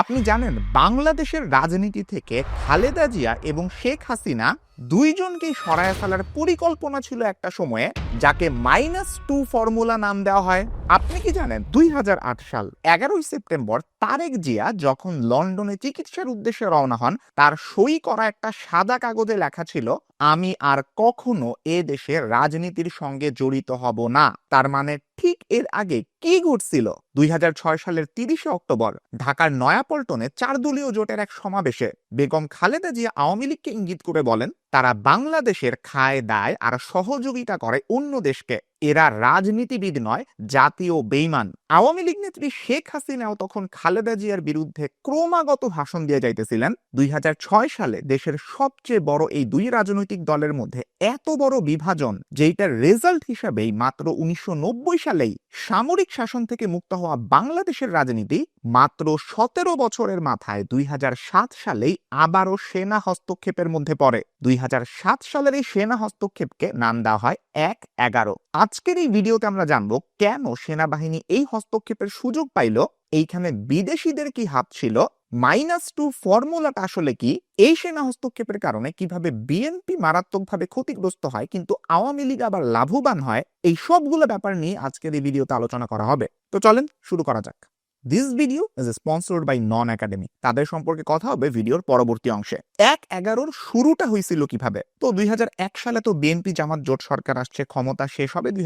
আপনি জানেন, বাংলাদেশের রাজনীতি থেকে খালেদা জিয়া এবং শেখ হাসিনা দুইজনকেই সরায় ফেলার পরিকল্পনা ছিল একটা সময়ে, যাকে মাইনাস টু ফর্মুলা নাম দেওয়া হয়। আপনি কি জানেন, দুই হাজার আট সাল, এগারোই সেপ্টেম্বর, তারেক জিয়া যখন লন্ডনে চিকিৎসার উদ্দেশ্যে রওনা হন, তার সই করা একটা সাদা কাগজে লেখা ছিল, আমি আর কখনো এ দেশের রাজনীতির সঙ্গে জড়িত হব না। তার মানে ঠিক এর আগে কি ঘটছিল? দুই হাজার ছয় সালের তিরিশে অক্টোবর, ঢাকার নয়াপল্টনে চার দলীয় জোটের এক সমাবেশে বেগম খালেদা জিয়া আওয়ামী লীগকে ইঙ্গিত করে বলেন তারা বাংলাদেশের খায় দায় আর সহযোগিতা করে অন্য দেশকে। এরা রাজনীতিবিদ নয়, জাতীয় বেইমান। আওয়ামী লীগ নেত্রী শেখ হাসিনাও তখন খালেদা জিয়ার বিরুদ্ধে ক্রমাগত ভাষণ দিয়ে যাইতেছিলেন। দুই সালে দেশের সবচেয়ে বড় এই দুই রাজনৈতিক দলের মধ্যে এত বড় বিভাজন যেটার রেজাল্ট হিসাবেই মাত্র উনিশশো সালেই সামরিক শাসন থেকে মুক্ত হওয়া বাংলাদেশের রাজনীতি মাত্র সতেরো বছরের মাথায় দুই হাজার সাত সালেই আবারও সেনা হস্তক্ষেপের মধ্যে পড়ে। দুই সালের এই সেনা হস্তক্ষেপকে নাম দেওয়া হয় এক এগারো। আজকের এই ভিডিওতে আমরা জানব কেন সেনাবাহিনী এই হস্তক্ষেপের সুযোগ পাইল, এইখানে বিদেশিদের কি হাত ছিল, মাইনাস টু ফর্মুলাটা আসলে কি, এই সেনা হস্তক্ষেপের কারণে কীভাবে বিএনপি মারাত্মকভাবে ক্ষতিগ্রস্ত হয়, কিন্তু আওয়ামী লীগ আবার লাভবান হয়, এই সবগুলো ব্যাপার নিয়ে আজকের এই ভিডিওতে আলোচনা করা হবে। তো চলেন শুরু করা যাক। This video is sponsored by non academy তাদের সম্পর্কে কথা হবে ভিডিওর পরবর্তী অংশে। এক এগারোর শুরুটা হয়েছিল কীভাবে? তো দুই হাজার এক সালে তো বিএনপি জামাত জোট সরকার আসছে, ক্ষমতা শেষ হবে দুই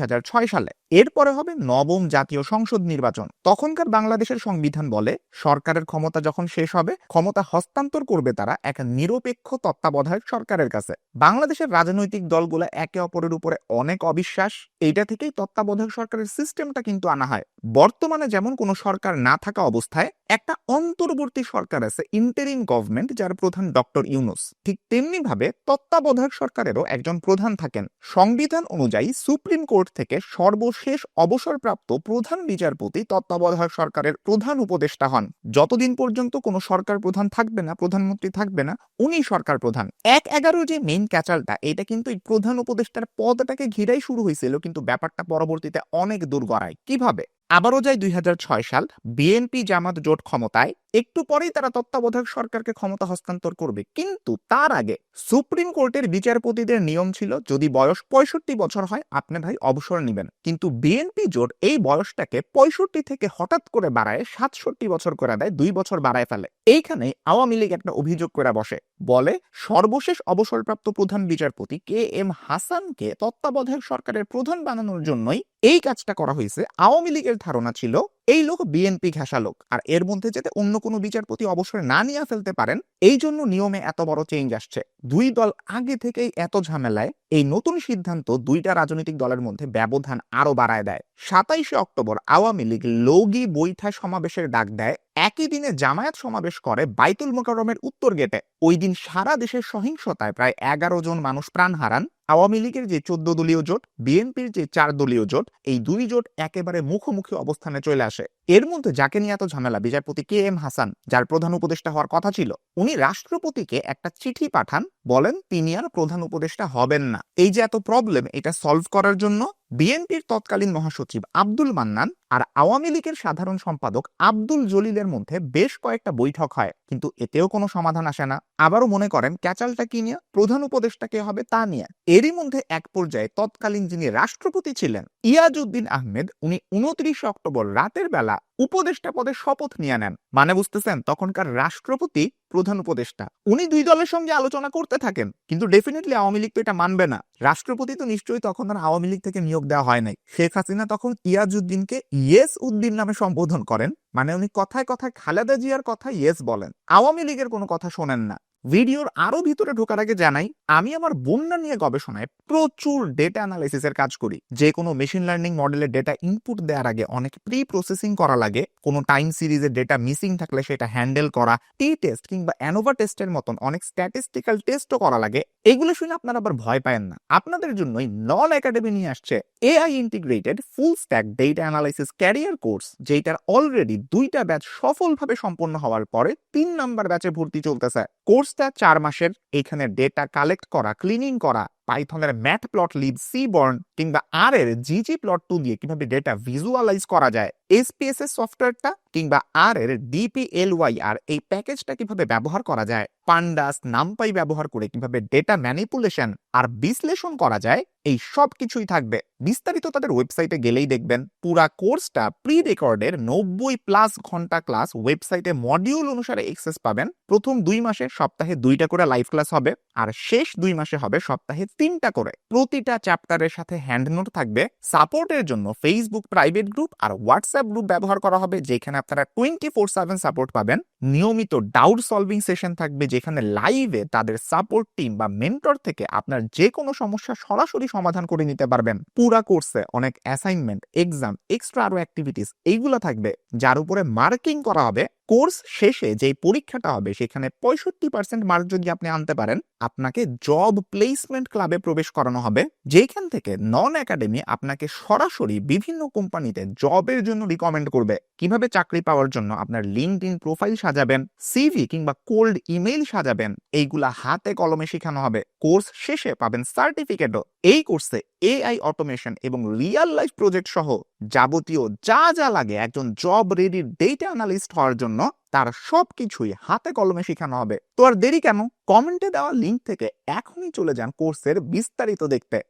সালে। এরপরে হবে নবম জাতীয় সংসদ নির্বাচন। তখনকার বাংলাদেশের সংবিধান বলে, সরকারের ক্ষমতা যখন শেষ হবে, ক্ষমতা হস্তান্তর করবে তারা এক নিরপেক্ষ তত্ত্বাবধায়ক সরকারের কাছে। বাংলাদেশের রাজনৈতিক দলগুলো একে অপরের উপরে অনেক অবিশ্বাস এইটা থেকেই তত্ত্বাবধায়ক সরকারের সিস্টেমটা কিন্তু আনা হয়। বর্তমানে যেমন কোনো সরকার না থাকা অবস্থায় একটা অন্তর্বর্তী সরকার আছে ইন্টারিম গভর্নমেন্ট যার প্রধান ডক্টর ইউনুস। ঠিক তেমনি ভাবে তত্ত্বাবধায়ক সরকারেরও একজন প্রধান থাকেন। সংবিধান অনুযায়ী সুপ্রিম কোর্ট থেকে সর্বশেষ অবসরপ্রাপ্ত প্রধান বিচারপতি তত্ত্বাবধায়ক সরকারের প্রধান উপদেষ্টা হন। যতদিন পর্যন্ত কোনো সরকার প্রধান থাকবে না, প্রধানমন্ত্রী থাকবে না, উনি সরকার প্রধান। এক এগারো যে মেইন ক্যাচালটা এটা কিন্তু এই প্রধান উপদেষ্টার পদটাকে ঘিরাই শুরু হয়েছিল কিন্তু ব্যাপারটা পরবর্তীতে অনেক দূর গড়ায়। কীভাবে? আবারও যায় দুই হাজার ছয় সাল, বিএনপি জামাত জোট ক্ষমতায়, একটু পরেই তারা তত্ত্বাবধায়ক সরকারকে ক্ষমতা হস্তান্তর করবে। কিন্তু তার আগে সুপ্রিম কোর্টের বিচারপতিদের নিয়ম ছিল, যদি বয়স পঁয়ষট্টি বছর হয়, আপনি ভাই অবসর নেবেন। কিন্তু বিএনপি জোট এই বয়সটাকে পঁয়ষট্টি থেকে হঠাৎ করে বাড়ায়, সাতষট্টি বছর করে দেয়, দুই বছর বাড়ায় ফেলে। এইখানে আওয়ামী লীগ একটা অভিযোগ করে বসে। বলে, সর্বশেষ অবসরপ্রাপ্ত প্রধান বিচারপতি কে এম হাসানকে তত্ত্বাবধায়ক সরকারের প্রধান বানানোর জন্যই এই কাজটা করা হয়েছে। আওয়ামী লীগের ধারণা ছিল এই লোক বিএনপি ঘেঁষা লোক। আর এর মধ্যে যাতে অন্য কোনো বিচারপতি অবসরে না নিয়ে ফেলতে পারেন, এই জন্য নিয়মে এত বড় চেঞ্জ আসছে। দুই দল আগে থেকেই এত ঝামেলায়, এই নতুন সিদ্ধান্ত দুইটা রাজনৈতিক দলের মধ্যে ব্যবধান আরও বাড়ায় দেয়। সাতাইশে অক্টোবর আওয়ামী লীগ লগি বৈঠা সমাবেশের ডাক দেয়, একই দিনে জামায়াত সমাবেশ করে বাইতুল মোকাররমের উত্তর গেটে। ওই দিন সারা দেশের সহিংসতায় প্রায় এগারো জন মানুষ প্রাণ হারান। আওয়ামী লীগের যে চোদ্দ দলীয় জোট বিএনপির যে চার দলীয় জোট, এই দুই জোট একেবারে মুখোমুখি অবস্থানে চলে আসে। structure. এর মধ্যে যাকে নিয়ে এত ঝামেলা বিচারপতি কে এম হাসান, যার প্রধান উপদেষ্টা হওয়ার কথা ছিল, উনি রাষ্ট্রপতিকে একটা চিঠি পাঠান, বলেন তিনি আর প্রধান উপদেষ্টা হবেন না। এই যে এত প্রবলেম এটা সলভ করার জন্য বিএনপির তৎকালীন মহাসচিব আব্দুল মান্নান আর আওয়ামী লীগের সাধারণ সম্পাদক আব্দুল জলিলের মধ্যে বেশ কয়েকটা বৈঠক হয়, কিন্তু এতেও কোনো সমাধান আসে না। আবারও মনে করেন, ক্যাচালটা কি নিয়ে, প্রধান উপদেষ্টা কে হবে তা নিয়ে। এরই মধ্যে এক পর্যায়ে তৎকালীন যিনি রাষ্ট্রপতি ছিলেন, ইয়াজউদ্দিন আহমেদ, উনি উনত্রিশে অক্টোবর রাতের বেলা উপদেষ্টা পদে শপথ নিয়ে নেন। মানে বুঝতেছেন? তখনকার রাষ্ট্রপতি প্রধান উপদেষ্টা। উনি দুই দলের সঙ্গে আলোচনা করতে থাকেন, কিন্তু ডেফিনেটলি আওয়ামী লীগ তো এটা মানবে না। রাষ্ট্রপতি তো নিশ্চয়ই তখন আর আওয়ামী লীগ থেকে নিয়োগ দেওয়া হয় নাই। শেখ হাসিনা তখন ইয়াজউদ্দিনকে ইয়েস উদ্দিন নামে সম্বোধন করেন মানে উনি কথায় কথায় খালেদা জিয়ার কথা ইয়েস বলেন। আওয়ামী লীগের কোনো কথা শোনেন না। ভিডিওর আরও ভিতরে ঢোকার আগে জানাই, আমি আমার বন্যা নিয়ে গবেষণায় প্রচুর ডেটা অ্যানালাইসিসের কাজ করি। যে কোনো মেশিন লার্নিং মডেলের ডেটা ইনপুট দেওয়ার আগে অনেক প্রি প্রসেসিং করা লাগে। কোনো টাইম সিরিজের ডেটা মিসিং থাকলে সেটা হ্যান্ডেল করা টি টেস্ট কিংবা অ্যানোভা টেস্টের মতন অনেক স্ট্যাটিস্টিক্যাল টেস্টও করা লাগে। এগুলো শুনে আপনারা আবার ভয় পায়েন না। আপনাদের জন্যই নল একাডেমি নিয়ে আসছে AI integrated full stack data analysis career course যেটার অলরেডি দুইটা ব্যাচ সফলভাবে সম্পন্ন হওয়ার পরে তিন নাম্বার ব্যাচে ভর্তি চলতেছে। কোর্সটা চার মাসের এখানে ডেটা কালেক্ট করা ক্লিনিং করা। পাইথনের matplotlib seaborn কিংবা আর এর জিজি প্লট টু দিয়ে কীভাবে ডেটা ভিজুয়ালাইজ করা যায় এসপিএসএস সফটওয়্যারটা কিংবা আর এর ডিপিএলওয়াই আর এই প্যাকেজটা কীভাবে ব্যবহার করা যায় পান্ডাস নামপাই ব্যবহার করে কীভাবে ডেটা ম্যানিপুলেশন আর বিশ্লেষণ করা যায়, এই সব কিছুই থাকবে। বিস্তারিত তাদের ওয়েবসাইটে গেলেই দেখবেন, পুরা কোর্সটা প্রি রেকর্ডের নব্বই প্লাস ঘণ্টা ক্লাস ওয়েবসাইটে মডিউল অনুসারে এক্সেস পাবেন। প্রথম দুই মাসে সপ্তাহে দুইটা করে লাইভ ক্লাস হবে আর শেষ দুই মাসে হবে সপ্তাহে তিনটা করে। প্রতিটা চ্যাপ্টারের সাথে হ্যান্ড নোট থাকবে। সাপোর্টের জন্য ফেসবুক প্রাইভেট গ্রুপ আর হোয়াটসঅ্যাপ গ্রুপ ব্যবহার করা হবে, যেখানে আপনারা টোয়েন্টি ফোর সেভেন সাপোর্ট পাবেন। নিয়মিত ডাউট সলভিং সেশন থাকবে, যেখানে লাইভে তাদের সাপোর্ট টিম বা মেন্টর থেকে আপনার যে কোনো সমস্যা সরাসরি সমাধান করে নিতে পারবেন। পুরা কোর্সে অনেক অ্যাসাইনমেন্ট এক্সাম এক্সট্রা আরও অ্যাক্টিভিটিস এইগুলো থাকবে। যার উপরে মার্কিং করা হবে। কোর্স শেষে যে পরীক্ষাটা হবে, সেখানে পঁয়ষট্টি পার্সেন্ট মার্ক যদি আপনি আনতে পারেন, আপনাকে জব প্লেসমেন্ট ক্লাবে প্রবেশ করানো হবে। যেখান থেকে নন একাডেমি আপনাকে সরাসরি বিভিন্ন কোম্পানিতে জবের জন্য রিকমেন্ড করবে। কীভাবে চাকরি পাওয়ার জন্য আপনার লিঙ্কড ইন প্রোফাইল সাজাবেন সিভি কিংবা কোল্ড ইমেইল সাজাবেন, এইগুলা হাতে কলমে শেখানো হবে। কোর্স শেষে পাবেন সার্টিফিকেটও এই কোর্সে এআই অটোমেশন এবং রিয়াল লাইফ প্রজেক্ট সহ যাবতীয় যা যা লাগে একজন জব রেডি ডেটা অ্যানালিস্ট হওয়ার জন্য তার সব কিছুই হাতে কলমে শেখানো হবে। তো আর দেরি কেন? কমেন্টে দেওয়া লিঙ্ক থেকে এখনই চলে যান কোর্সের বিস্তারিত দেখতে।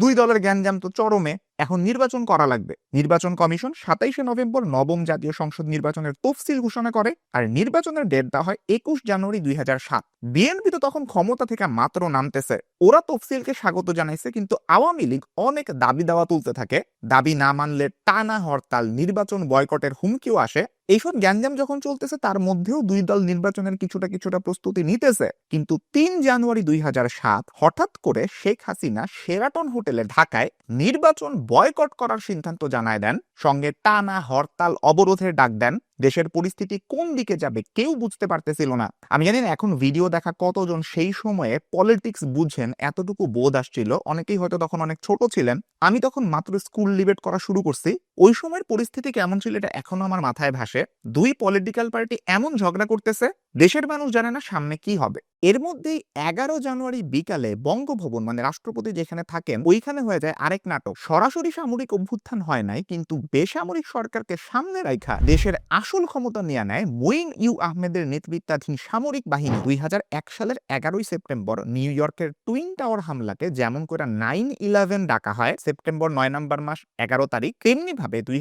দুই দলের গ্যাঞ্জাম তো চরমে। এখন নির্বাচন করা লাগবে। নির্বাচন কমিশন সাতাইশে নভেম্বর নবম জাতীয় সংসদ নির্বাচনের তফসিল ঘোষণা করে আর নির্বাচনের ডেট দেওয়া হয় একুশ জানুয়ারি দুই হাজার সাত। বিএনপি তো তখন ক্ষমতা থেকে মাত্র নামতেছে। ওরা তফসিলকে স্বাগত জানাইছে কিন্তু আওয়ামী লীগ অনেক দাবি দাওয়া তুলতে থাকে। দাবি না মানলে টানা হরতাল, নির্বাচন বয়কটের হুমকিও আসে। এইসব গ্যাঞ্জাম যখন চলতেছে তার মধ্যেও দুই দল নির্বাচনের কিছুটা কিছুটা প্রস্তুতি নিতেছে। কিন্তু তিন জানুয়ারি দুই হাজার সাত হঠাৎ করে শেখ হাসিনা সেরাটন হোটেলে ঢাকায় নির্বাচন বয়কট করার সিদ্ধান্ত জানায় দেন। সঙ্গে টানা হরতাল অবরোধের ডাক দেন। দেশের পরিস্থিতি কোন দিকে যাবে কেউ বুঝতে পারতেছিল না। আমি জানি না, এখন ভিডিও দেখা কতজন সেই সময়ে পলিটিক্স বুঝেন এতটুকু বোধ আসছিল। অনেকেই হয়তো তখন অনেক ছোট ছিলেন। আমি তখন মাত্র স্কুল লিবেট করা শুরু করছি। ওই সময়ের পরিস্থিতি কেমন ছিল এটা এখনও আমার মাথায় ভাসে। দুই পলিটিক্যাল পার্টি এমন ঝগড়া করতেছে, দেশের মানুষ জানে না সামনে কি হবে। এর মধ্যেই এগারো জানুয়ারি বিকালে বঙ্গভবন মানে রাষ্ট্রপতি যেখানে থাকেন, ওইখানে হয়ে যায় আরেক নাটক। সরাসরি সামরিক অভ্যুত্থান হয় নাই, কিন্তু বেসামরিক সরকারকে সামনে রাখা দেশের আসল ক্ষমতা নিয়ে নেয় মঈন ইউ আহমেদের নেতৃত্বাধীন সামরিক বাহিনী দুই হাজার এক সালের এগারোই সেপ্টেম্বর নিউ ইয়র্কের টুইন টাওয়ার হামলাকে যেমন করে নাইন ইলেভেন ডাকা হয় সেপ্টেম্বর নয় নম্বর মাস এগারো তারিখ তেমনি ভাবে দুই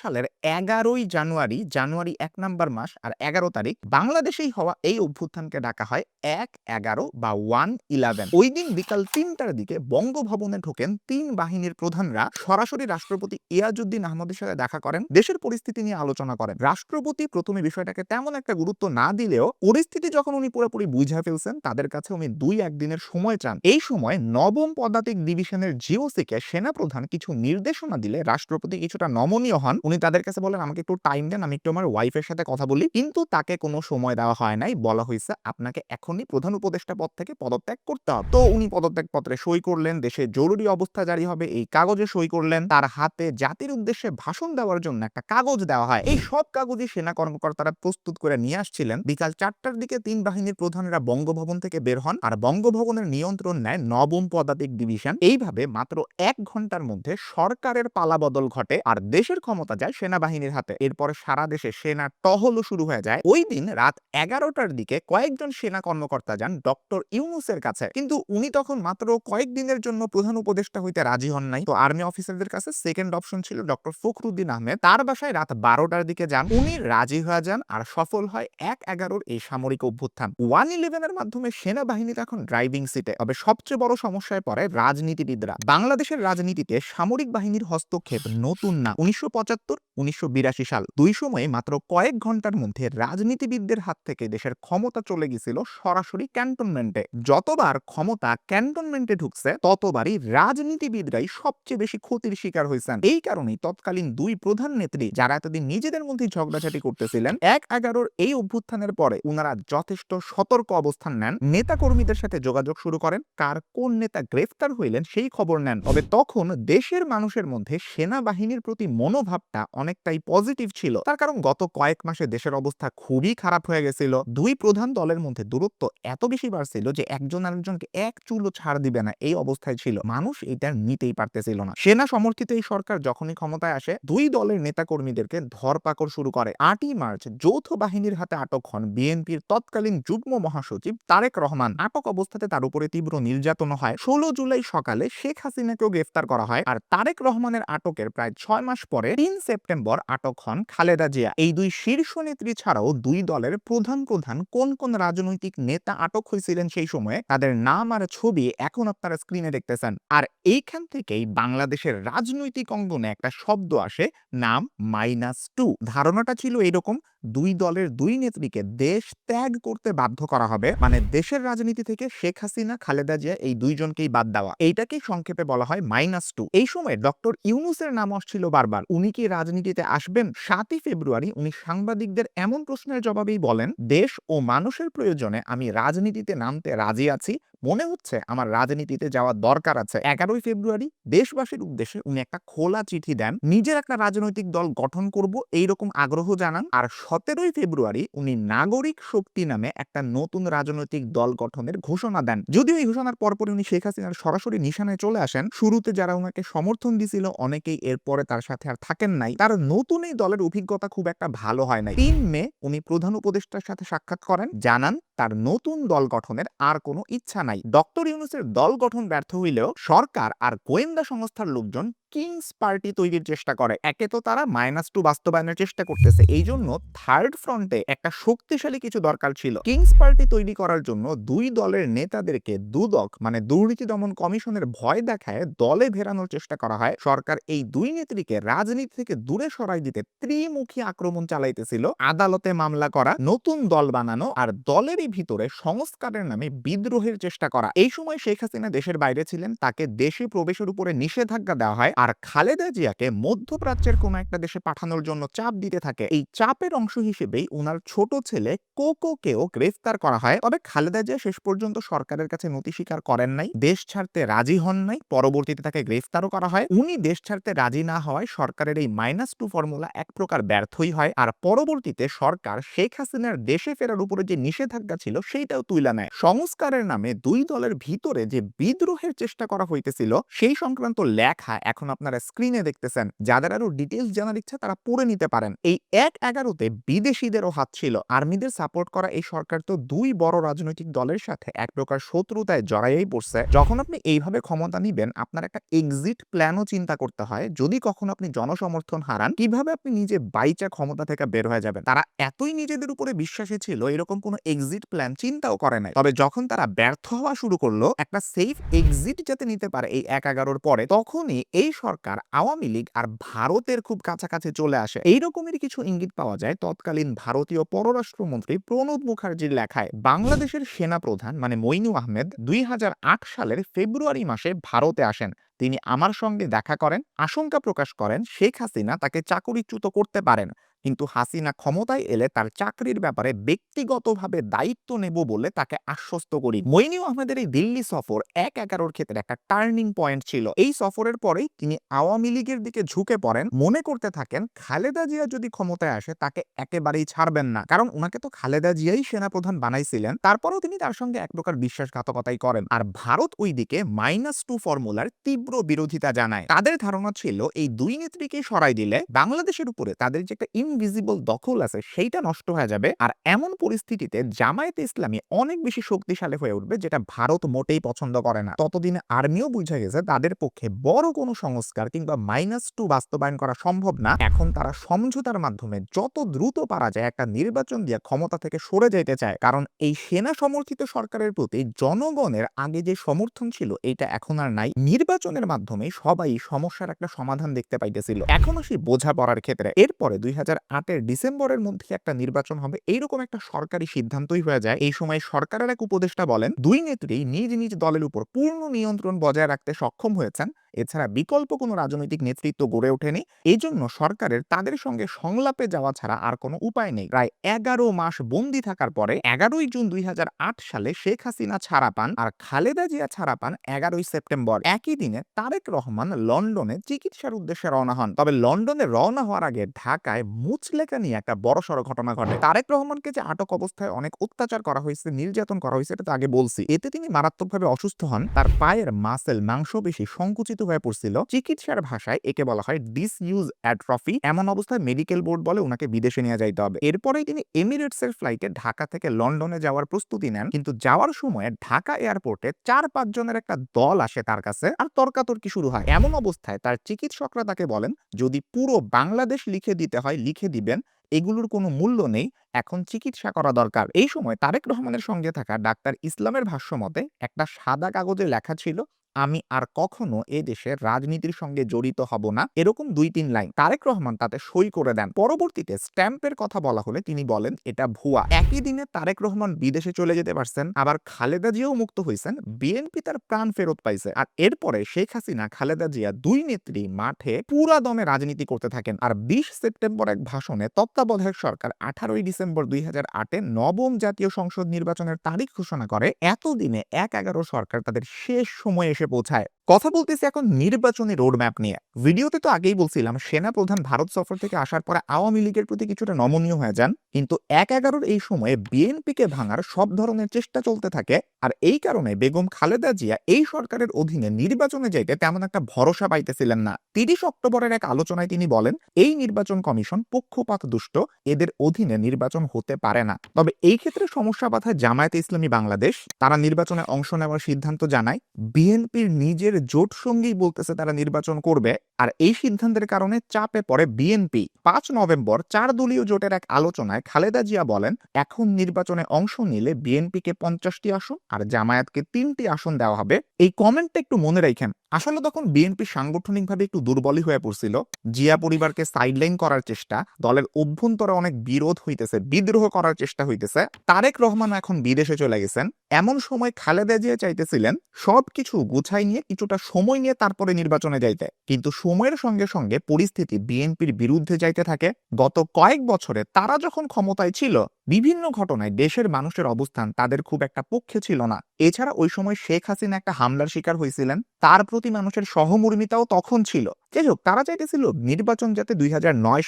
সালের এগারোই জানুয়ারি জানুয়ারি এক নম্বর মাস আর এগারো তারিখ বাংলাদেশেই হওয়া এই অভ্যুত্থানকে ডাকা হয় এক এগারো বা ওয়ান ইলেভেন। ওই দিন বিকাল তিনটার দিকে বঙ্গভবনে ঢোকেন তিন বাহিনীর প্রধানরা। সরাসরি রাষ্ট্রপতি ইয়াজুদ্দিন আহমদের সাথে দেখা করেন। দেশের পরিস্থিতি নিয়ে আলোচনা করেন। রাষ্ট্রপতি প্রথমে বিষয়টাকে তেমন একটা গুরুত্ব না দিলেও পরিস্থিতি যখন উনি পুরোপুরি বুঝে ফেলছেন, তাদের কাছে উনি দুই একদিনের সময় চান। এই সময় নবম পদাতিক ডিভিশনের জিওসিকে সেনাপ্রধান কিছু নির্দেশনা দিলে রাষ্ট্রপতি কিছুটা নমনীয় হন। উনি তাদের কাছে বলেন, আমাকে একটু টাইম দেন, আমি একটু আমার ওয়াইফের সাথে কথা বলি। কিন্তু তাকে কোনো সময় দেওয়া হয় নাই। বলা হয়েছে, আপনাকে এখনই প্রধান উপদেষ্টা পদ থেকে পদত্যাগ করতে হবে। তো উনি পদত্যাগ পত্রে সই করলেন, দেশে জরুরি অবস্থা জারি হবে, এই কাগজে সই করলেন। তার হাতে জাতির উদ্দেশ্যে ভাষণ দেওয়ার জন্য একটা কাগজ দেওয়া হয়। এই সব কাগজই সেনা কর্মকর্তারা প্রস্তুত করে নিয়ে আসছিলেন। বিকাল চারটার দিকে তিন বাহিনীর প্রধানরা বঙ্গভবন থেকে বের হন আর বঙ্গভবনের নিয়ন্ত্রণ নেয় নবম পদাতিক ডিভিশন। এইভাবে মাত্র এক ঘণ্টার মধ্যে সরকারের পালাবদল ঘটে আর দেশের ক্ষমতা যায় সেনাবাহিনীর হাতে। এরপরে সারা দেশে সেনা টহলও শুরু হয়ে যায়। ওই দিন রাত এগারোটার দিকে কয়েকজন সেনা কর্মকর্তা যান ডক্টর ইউনুসের কাছে। কিন্তু উনি তখন মাত্র কয়েকদিনের জন্য প্রধান উপদেষ্টা হইতে রাজি হন নাই। তো আর্মি অফিসারদের কাছে সেকেন্ড অপশন ছিল ডক্টর ফখরুদ্দিন আহমেদ। তার বাসায় রাত বারোটার দিকে যান উনি রাজি হয়ে যান আর সফল হয় এক এগারোর এই সামরিক অভ্যুত্থান। ওয়ান ইলেভেনের মাধ্যমে সেনাবাহিনীতে এখন ড্রাইভিং সিটে, তবে সবচেয়ে বড় সমস্যায় পড়ে রাজনীতিবিদরা। বাংলাদেশের রাজনীতিতে সামরিক বাহিনীর হস্তক্ষেপ নতুন না। উনিশশো পঁচাত্তর, উনিশশো সাল, দুই সময়ে মাত্র কয়েক ঘণ্টার মধ্যে রাজনীতিবিদদের হাত থেকে দেশের ক্ষমতা চলে গেছিল সরাসরি ক্যান্টনমেন্টে। যতবার ক্ষমতা ক্যান্টনমেন্টে ঢুকছে, ততবারই রাজনীতিবিদরাই সবচেয়ে বেশি ক্ষতির শিকার হয়েছেন। এই কারণেই তৎকালীন দুই প্রধান নেত্রী, যারা এতদিন নিজেদের মধ্যে মাঝামাঝি ঝগড়াঝাটি করতেছিলেন। এক এগারোর এই অভ্যুত্থানের পরে উনারা যথেষ্ট সতর্ক অবস্থান নেন। নেতা কর্মীদের সাথে যোগাযোগ শুরু করেন। কার কোন নেতা গ্রেফতার হইলেন সেই খবর নেন। তবে তখন দেশের মানুষের মধ্যে সেনাবাহিনীর প্রতি মনোভাবটা অনেকটাই পজিটিভ ছিল। তার কারণ গত কয়েক মাসে দেশের অবস্থা খুবই খারাপ হয়ে গেছিল। দুই প্রধান দলের মধ্যে দূরত্ব এত বেশি বাড়ছিল যে একজন আরেকজনকে এক চুলো ছাড় দিবে না এই অবস্থায় ছিল। মানুষ এটা নিতেই পারতেছিল না। সেনা সমর্থিত এই সরকার যখনই ক্ষমতায় আসে, দুই দলের নেতাকর্মীদেরকে ধরপাকড় শুরু করে। আটই মার্চ যৌথ বাহিনীর হাতে আটক হন বিএনপির তৎকালীন যুগ্ম মহাসচিব তারেক রহমান। আটক অবস্থাতে তার উপরে তীব্র নির্যাতন হয়। ষোলো জুলাই সকালে শেখ হাসিনাকেও গ্রেফতার করা হয়। আর তারেক রহমানের আটকের প্রায় ছয় মাস পরে তিন সেপ্টেম্বর আটক হন খালেদা জিয়া। এই দুই শীর্ষ নেত্রী ছাড়াও দুই দলের প্রধান প্রধান কোন কোন রাজনৈতিক নেতা আটক হয়েছিলেন সেই সময়ে তাদের নাম আর ছবি এখন আপনারা স্ক্রিনে দেখতেছেন। আর এইখান থেকেই বাংলাদেশের রাজনৈতিক অঙ্গনে একটা শব্দ আসে, নাম মাইনাস টু। ধারণাটা ছিল এরকম দুই দলের দুই নেত্রীকে দেশ ত্যাগ করতে বাধ্য করা হবে। মানে দেশের রাজনীতি থেকে শেখ হাসিনা, খালেদা জিয়া এই দুইজনকেই বাদ দেওয়া। এইটাকেই সংক্ষেপে বলা হয় মাইনাস টু এই সময় ডক্টর ইউনুসের নাম আসছিল বারবার। উনি কি রাজনীতিতে আসবেন? সাতই ফেব্রুয়ারি উনি সাংবাদিকদের এমন প্রশ্নের জবাবেই বলেন, দেশ ও মানুষের প্রয়োজনে আমি রাজনীতিতে নামতে রাজি আছি। মনে হচ্ছে আমার রাজনীতিতে যাওয়ার দরকার আছে। এগারোই ফেব্রুয়ারি দেশবাসীর উদ্দেশ্যে উনি একটা খোলা চিঠি দেন। নিজের একটা রাজনৈতিক দল গঠন করব এইরকম আগ্রহ জানান। আর সতেরোই ফেব্রুয়ারি উনি নাগরিক শক্তি নামে একটা নতুন রাজনৈতিক দল গঠনের ঘোষণা দেন। যদিও এই ঘোষণার পরপরই উনি শেখ হাসিনার সরাসরি নিশানায় চলে আসেন। শুরুতে যারা ওনাকে সমর্থন দিছিল, অনেকেই এরপরে তার সাথে আর থাকেন নাই। তার নতুন এই দলের অভিজ্ঞতা খুব একটা ভালো হয় নাই। তিন মে উনি প্রধান উপদেষ্টার সাথে সাক্ষাৎ করেন। জানান তার নতুন দল গঠনের আর কোনো ইচ্ছা নাই। ডক্টর ইউনুসের দল গঠন ব্যর্থ হইলেও সরকার আর গোয়েন্দা সংস্থার লোকজন কিংস পার্টি তৈরির চেষ্টা করে। একে তো তারা মাইনাস টু বাস্তবায়নের চেষ্টা করতেছে। এই জন্য থার্ড ফ্রন্টে একটা শক্তিশালী কিছু দরকার ছিল। কিংস পার্টি তৈরি করার জন্য দুই দলের নেতাদেরকে দুদক মানে দুর্নীতি দমন কমিশনের ভয় দেখায়, দলে ভেরানোর চেষ্টা করা হয়। সরকার এই দুই নেত্রীকে রাজনীতি থেকে দূরে সরাই দিতে ত্রিমুখী আক্রমণ চালাইতেছিল। আদালতে মামলা করা, নতুন দল বানানো আর দলেরই ভিতরে সংস্কারের নামে বিদ্রোহের চেষ্টা করা। এই সময় শেখ হাসিনা দেশের বাইরে ছিলেন। তাকে দেশে প্রবেশের উপরে নিষেধাজ্ঞা দেওয়া হয়। আর খালেদা জিয়াকে মধ্যপ্রাচ্যের কোনো একটা দেশে পাঠানোর জন্য চাপ দিতে থাকে, এই চাপের অংশ হিসেবেই ওনার ছোট ছেলে কোকোকেও গ্রেফতার করা হয়। তবে খালেদা জিয়া শেষ পর্যন্ত সরকারের কাছে নথি স্বীকার করেন নাই, দেশ ছাড়তে রাজি হন নাই, পরবর্তীতে তাকে গ্রেফতারও করা হয়। উনি দেশ ছাড়তে রাজি না হওয়ায় সরকারের এই মাইনাস টু ফর্মুলা এক প্রকার ব্যর্থই হয় আর পরবর্তীতে সরকার শেখ হাসিনার দেশে ফেরার উপরে যে নিষেধাজ্ঞা ছিল সেইটাও তুইলা নেয়। সংস্কারের নামে দুই দলের ভিতরে যে বিদ্রোহের চেষ্টা করা হইতেছিল, সেই সংক্রান্ত লেখা এখন আপনারা স্ক্রিনে দেখতেছেন, যাদের আরও ডিটেলস জানার ইচ্ছা তারা পড়ে নিতে পারেন। এই এক এগারোতে বিদেশিদেরও হাত ছিল। আর্মিদের সাপোর্ট করা এই সরকার তো দুই বড় রাজনৈতিক দলের সাথে এক প্রকার শত্রুতায় জড়াইয়াই পড়ছে। যখন আপনি এইভাবে ক্ষমতা নিবেন, আপনার একটা এক্সিট প্ল্যানও চিন্তা করতে হয়। যদি কখনো আপনি জনসমর্থন হারান, কীভাবে আপনি নিজে বাইচা ক্ষমতা থেকে বের হয়ে যাবেন? তারা এতই নিজেদের উপরে বিশ্বাসী ছিল, এরকম কোনো এক্সিট প্ল্যান চিন্তাও করে নাই। তবে যখন তারা ব্যর্থ হওয়া শুরু করল, একটা সেফ এক্সিট যাতে নিতে পারে এই এক এগারোর পরে, তখনই এই সরকার আওয়ামী লীগ আর ভারতের খুব কাছাকাছি চলে আসে। এইরকমের কিছু ইঙ্গিত পাওয়া যায়। তৎকালীন ভারতীয় পররাষ্ট্রমন্ত্রী প্রণব মুখার্জির লেখায়, বাংলাদেশের সেনা প্রধান মানে মইনু আহমেদ দুই হাজার আট সালের ফেব্রুয়ারি মাসে ভারতে আসেন। তিনি আমার সঙ্গে দেখা করেন, আশঙ্কা প্রকাশ করেন শেখ হাসিনা তাকে চাকরিচ্যুত করতে পারেন। কিন্তু হাসিনা ক্ষমতায় এলে তার চাকরির ব্যাপারে ব্যক্তিগতভাবে দায়িত্ব নেব বলে তাকে আশ্বস্ত করি। মইনু আহমেদের এই দিল্লি সফর এক এগারোর ক্ষেত্রে একটা টার্নিং পয়েন্ট ছিল। এই সফরের পরেই তিনি আওয়ামী লীগের দিকে ঝুঁকে পড়েন। মনে করতে থাকেন, খালেদা জিয়া যদি ক্ষমতায় আসে, তাকে একেবারেই ছাড়বেন না। কারণ ওনাকে তো খালেদা জিয়াই সেনাপ্রধান বানাইছিলেন। তারপরেও তিনি তার সঙ্গে এক প্রকার বিশ্বাসঘাতকতাই করেন। আর ভারত ওই দিকে মাইনাস টু ফর্মুলার তীব্র বিরোধিতা জানায়। তাদের ধারণা ছিল, এই দুই নেত্রীকে সরাই দিলে বাংলাদেশের উপরে তাদের যে একটা ইনভিজিবল দখল আছে, সেইটা নষ্ট হয়ে যাবে। আর এমন পরিস্থিতিতে জামায়াতে ইসলামী অনেক বেশি শক্তিশালী হয়ে উঠবে, যেটা ভারত মোটেই পছন্দ করে না। ততদিনে আর্মিও বুঝে গেছে তাদের পক্ষে বড় কোনো সংস্কার কিংবা মাইনাস টু বাস্তবায়ন করা সম্ভব না। এখন তারা সমঝোতার মাধ্যমে যত দ্রুত পারা যায় একটা নির্বাচন দিয়ে ক্ষমতা থেকে সরে যেতে চায়। কারণ এই সেনা সমর্থিত সরকারের প্রতি জনগণের আগে যে সমর্থন ছিল, এটা এখন আর নাই। নির্বাচনের মাধ্যমে সবাই সমস্যার একটা সমাধান দেখতে পাইতেছিল। এখন আসি বোঝাপড়ার ক্ষেত্রে। এরপরে দুই হাজার আটের ডিসেম্বরের মধ্যে একটা নির্বাচন হবে, এইরকম একটা সরকারি সিদ্ধান্তই হয়ে যায়। এই সময় সরকারের এক উপদেষ্টা বলেন, দুই নেত্রী নিজ নিজ দলের উপর পূর্ণ নিয়ন্ত্রণ বজায় রাখতে সক্ষম হয়েছেন। এছাড়া বিকল্প কোনো রাজনৈতিক নেতৃত্ব গড়ে ওঠেনি। এই জন্য সরকারের তাদের সঙ্গে সংলাপে যাওয়া ছাড়া আর কোনো উপায় নেই। প্রায় এগারো মাস বন্দি থাকার পরে এগারোই জুন দুই হাজার আট সালে শেখ হাসিনা ছাড়া পান আর খালেদা জিয়া ছাড়া পান এগারোই সেপ্টেম্বর। একই দিনে তারেক রহমান লন্ডনে চিকিৎসার উদ্দেশ্যে রওনা হন। তবে লন্ডনে রওনা হওয়ার আগে ঢাকায় মুচলেকা নিয়ে একটা বড়সড় ঘটনা ঘটে। তারেক রহমানকে যে আটক অবস্থায় অনেক অত্যাচার করা হয়েছে, নির্যাতন করা হয়েছে, এটা তো আগে বলছি। এতে তিনি মারাত্মকভাবে অসুস্থ হন। তার পায়ের মাসেল মাংস বেশি সংকুচিত হয়ে পড়ছিল। চিকিৎসার ভাষায় একে বলা হয় ডিসইউজ অ্যাট্রফি এমন অবস্থায় মেডিকেল বোর্ড বলে ওনাকে বিদেশে নিয়ে যাইতে হবে। এরপরেই তিনি এমিরেটসের ফ্লাইটে ঢাকা থেকে লন্ডনে যাওয়ার প্রস্তুতি নেন। কিন্তু যাওয়ার সময় ঢাকা এয়ারপোর্টে চার, পাঁচ জনের একটা দল আসে তার কাছে আর তর্কাতর্কি শুরু হয়। এমন অবস্থায় তার চিকিৎসকরা তাকে বলেন, যদি পুরো বাংলাদেশ লিখে দিতে হয়, লিখে দিবেন, এগুলোর কোনো মূল্য নেই, এখন চিকিৎসা করা দরকার। এই সময় তারেক রহমানের সঙ্গে থাকা ডাক্তার ইসলামের ভাষ্য মতে একটা সাদা কাগজে লেখা ছিল আমি আর কখনো এ দেশের রাজনীতির সঙ্গে জড়িত হব না। এরকম দুই তিন লাইন তারেক রহমান তাতে সই করে দেন। পরবর্তীতে স্ট্যাম্পের কথা বলা হলে তিনি বলেন, এটা ভুয়া। একই দিনে তারেক রহমান বিদেশে চলে যেতে পারছেন, আবার খালেদা জিয়াও মুক্ত হয়েছেন বিএনপি তার প্রাণ ফেরত পাইছে। আর এরপরে শেখ হাসিনা, খালেদা জিয়া দুই নেত্রী মাঠে পুরা দমে রাজনীতি করতে থাকেন। আর বিশ সেপ্টেম্বর এক ভাষণে তত্ত্বাবধায়ক সরকার আঠারোই ডিসেম্বর দুই হাজার আটে নবম জাতীয় সংসদ নির্বাচনের তারিখ ঘোষণা করে, এতদিনে এক এগারো সরকার তাদের শেষ সময়ে এসে পৌঁছায় কথা বলতেছি এখন নির্বাচনী রোডম্যাপ নিয়ে। ভিডিওতে তো আগেই বলছিলাম সেনা প্রধান ভারত সফর থেকে আসার পরে আওয়ামী লীগের প্রতি কিছুটা নমনীয় হয়ে যান, কিন্তু এক এগারোর এই সময়ে বিএনপিকে ভাঙার সব ধরনের চেষ্টা চলতে থাকে, আর এই কারণে বেগম খালেদা জিয়া এই সরকারের অধীনে নির্বাচনে যাইতে তেমন একটা ভরসা পাইতেছিলেন না। তিরিশ অক্টোবরের এক আলোচনায় তিনি বলেন, এই নির্বাচন কমিশন পক্ষপাত দুষ্ট, এদের অধীনে নির্বাচন হতে পারে না। তবে এই ক্ষেত্রে সমস্যা বাধায় জামায়াতে ইসলামী বাংলাদেশ, তারা নির্বাচনে অংশ নেওয়ার সিদ্ধান্ত জানায়, বিএনপির নিজের জোট সঙ্গেই বলতেছে তারা নির্বাচন করবে। আর এই সিদ্ধান্তের কারণে চাপে পড়ে বিএনপি। পাঁচ নভেম্বর চার দলীয় জোটের এক আলোচনায় খালেদা জিয়া বলেন, এখন নির্বাচনে অংশ নিলে বিএনপিকে পঞ্চাশটি আসন আর জামায়াতকে তিনটি আসন দেওয়া হবে। এই কমেন্টটা একটু মনে রাখেন, আসলে তখন বিএনপি সাংগঠনিকভাবে একটু দুর্বলই হয়ে পড়ছিল। জিয়া পরিবারকে সাইডলাইন করার চেষ্টা, দলের অভ্যন্তরে অনেক বিরোধ হইতেছে, বিদ্রোহ করার চেষ্টা হইতেছে। তারেক রহমান এখন বিদেশে চলে গেছেন। এমন সময় খালেদা জিয়া চাইতেছিলেন, সবকিছু গুছাই নিয়ে কিছুটা সময় নিয়ে তারপরে নির্বাচনে যাইতে। কিন্তু সময়ের সঙ্গে সঙ্গে পরিস্থিতি বিএনপির বিরুদ্ধে যাইতে থাকে। গত কয়েক বছরে তারা যখন ক্ষমতায় ছিল বিভিন্ন ঘটনায় দেশের মানুষের অবস্থান তাদের খুব একটা পক্ষে ছিল না। এছাড়া ওই সময় শেখ হাসিনা একটা হামলার শিকার হয়েছিলেন। তার প্রতি মানুষের সহমর্মিতাও তখন ছিল। যাই হোক তারা চাইতেছিল নির্বাচন যাতে দুই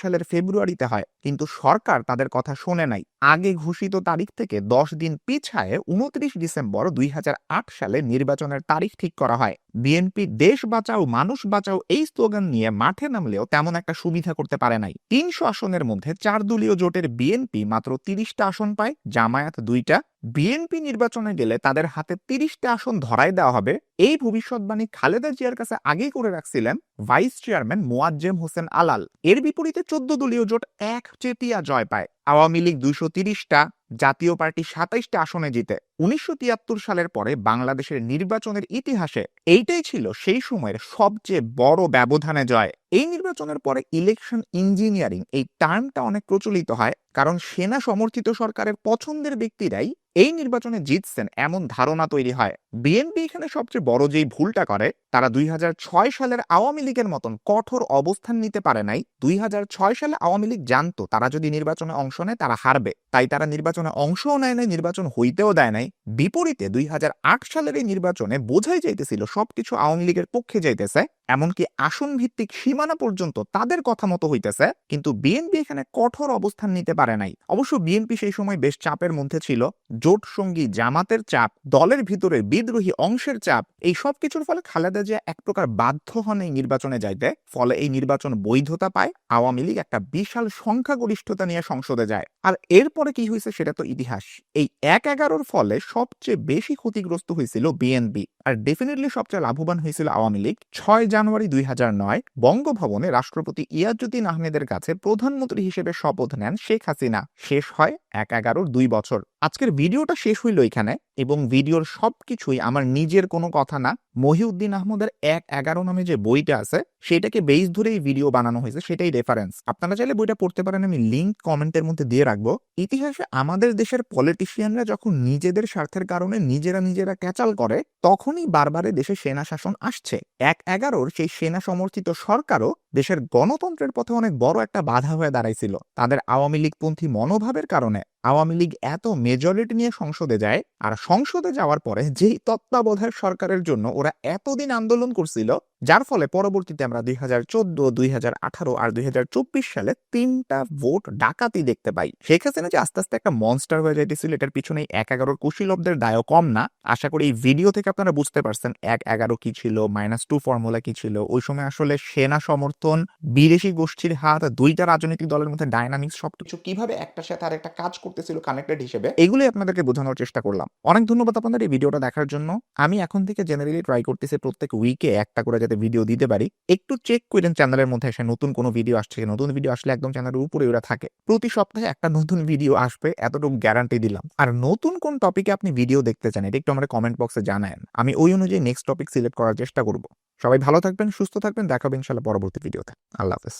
সালের ফেব্রুয়ারিতে হয়, কিন্তু সরকার তাদের কথা শোনে নাই। আগে ঘোষিত তারিখ থেকে দশ দিন পিছায়ে উনত্রিশ ডিসেম্বর দুই হাজার আট সালে নির্বাচনের তারিখ ঠিক করা হয়। বিএনপি দেশ বাঁচাও, মানুষ বাঁচাও এই স্লোগান নিয়ে মাঠে নামলেও তেমন একটা সুবিধা করতে পারে নাই। তিনশো আসনের মধ্যে চার দলীয় জোটের বিএনপি মাত্র তিরিশটা আসন পায় জামায়াত দুইটা। বিএনপি নির্বাচনে গেলে তাদের হাতে তিরিশটা আসন ধরাই দেওয়া হবে। এই ভবিষ্যৎবাণী খালেদা জিয়ার কাছে আগেই করে রাখছিলেন ভাইস চেয়ারম্যান মোয়াজ্জেম হোসেন আলাল। এর বিপরীতে চোদ্দ দলীয় জোট এক চেতিয়া জয় পায়। আওয়ামী লীগ দুইশো তিরিশটা, জাতীয় পার্টি সাতাইশটা আসনে জিতে। উনিশশো তিয়াত্তর সালের পরে বাংলাদেশের নির্বাচনের ইতিহাসে এইটাই ছিল সেই সময়ের সবচেয়ে বড় ব্যবধানে জয়। এই নির্বাচনের পরে ইলেকশন ইঞ্জিনিয়ারিং এই টার্মটা অনেক প্রচলিত হয়, কারণ সেনা সমর্থিত সরকারের পছন্দের ব্যক্তিরাই এই নির্বাচনে জিতছেন এমন ধারণা তৈরি হয়। বিএনপি এখানে সবচেয়ে বড় যেই ভুলটা করে, তারা দুই সালের আওয়ামী লীগের মতন কঠোর অবস্থান নিতে পারে নাই। দুই সালে আওয়ামী লীগ জানতো, তারা যদি নির্বাচনে অংশ নেয়, তারা হারবে। তাই তারা নির্বাচনে অংশও নেয় নাই, নির্বাচন হইতেও দেয় নাই। বিপরীতে দুই হাজার আট সালের এই নির্বাচনে বোঝাই যাইতেছিল, সবকিছু আওয়ামী লীগের পক্ষে যাইতেছে, এমনকি আসন ভিত্তিক সীমানা পর্যন্ত তাদের কথা মতো হইতেছে, কিন্তু বিএনপি এখানে কঠোর অবস্থান নিতে পারে নাই। অবশ্য বিএনপি সেই সময় বেশ চাপের মধ্যে ছিল। জোট সঙ্গী জামাতের চাপ, দলের ভিতরে বিদ্রোহী অংশের চাপ, এই সব কিছুর ফলে খালেদা জিয়া এক প্রকার বাধ্য হন এই নির্বাচনে যাইতে। ফলে এই নির্বাচন বৈধতা পায়। আওয়ামী লীগ একটা বিশাল সংখ্যাগরিষ্ঠতা নিয়ে সংসদে যায়। আর এরপরে কি হয়েছে সেটা তো ইতিহাস। এই এক এগারোর ফলে সবচেয়ে বেশি ক্ষতিগ্রস্ত হয়েছিল বিএনপি আর ডেফিনেটলি সবচেয়ে লাভবান হয়েছিল আওয়ামী লীগ। ছয় জানুয়ারি দুই হাজার নয় বঙ্গভবনে রাষ্ট্রপতি ইয়াজুদ্দিন আহমেদের কাছে প্রধানমন্ত্রী হিসেবে শপথ নেন শেখ হাসিনা। শেষ হয় এক এগারোর দুই বছর। আজকের ভিডিওটা শেষ হইল এখানে। এবং ভিডিওর সবকিছুই আমার নিজের কোনো কথা না, মহিউদ্দিন আহমদের এক এগারো নামে যে বইটা আছে, সেটাকে বেস ধরে এই ভিডিও বানানো হয়েছে, সেটাই রেফারেন্স আপনারা চাইলে বইটা পড়তে পারেন, আমি লিঙ্ক কমেন্টের মধ্যে দিয়ে রাখব। ইতিহাসে আমাদের দেশের পলিটিশিয়ানরা যখন নিজেদের স্বার্থের কারণে নিজেরা নিজেরা ক্যাচাল করে, তখনই বারবারে দেশে সেনা শাসন আসছে। এক এগারোর সেই সেনা সমর্থিত সরকারও দেশের গণতন্ত্রের পথে অনেক বড় একটা বাধা হয়ে দাঁড়াইছিল। তাদের আওয়ামী লীগপন্থী মনোভাবের কারণে আওয়ামী লীগ এত মেজরিটি নিয়ে সংসদে যায় আর সংসদে যাওয়ার পরে যেই তত্ত্বাবধায়ক সরকারের জন্য ওরা এতদিন আন্দোলন করছিল, যার ফলে পরবর্তীতে আমরা দুই হাজার চোদ্দ, দুই হাজার আঠারো আর দুই হাজার চব্বিশ সালে তিনটা ভোট ডাকাতি দেখতে পাই। শেখ হাসিনা যে আস্তে আস্তে একটা মনস্টার হয়ে যাইতেছিল, এটার পিছনে এক এগারোর কুশীলবদের দায়ও কম না। আশা করি এই ভিডিও থেকে আপনারা বুঝতে পারছেন এক এগারো কি ছিল মাইনাস টু ফর্মুলা কি ছিল। ওই সময় আসলে সেনা সমর্থন, বিদেশি গোষ্ঠীর হাত, দুইটা রাজনৈতিক দলের মধ্যে ডাইনামিক্স সবকিছু কীভাবে একটার সাথে আরেকটা কাজ করতেছিল কানেক্টেড হিসেবে। এগুলোই আপনাদেরকে বোঝানোর চেষ্টা করলাম। অনেক ধন্যবাদ আপনাদের এই ভিডিওটা দেখার জন্য। আমি এখন থেকে জেনারেলি ট্রাই করতেছি প্রত্যেক উইকে একটা করে যাতে ভিডিও দিতে পারি। একটু চেক করেন চ্যানেলের মধ্যে এসে নতুন কোনো ভিডিও আসছে। নতুন ভিডিও আসলে একদম চ্যানেলের উপরে ওরা থাকে। প্রতি সপ্তাহে একটা নতুন ভিডিও আসবে, এতটুকু গ্যারান্টি দিলাম। আর নতুন কোন টপিকে আপনি ভিডিও দেখতে চান, এটা একটু আমার কমেন্ট বক্সে জানায়েন। আমি ওই অনুযায়ী নেক্সট টপিক সিলেক্ট করার চেষ্টা করব। সবাই ভালো থাকবেন, সুস্থ থাকবেন। দেখাবেন ইনশাল্লাহ পরবর্তী ভিডিওতে আল্লাহ হাফেজ।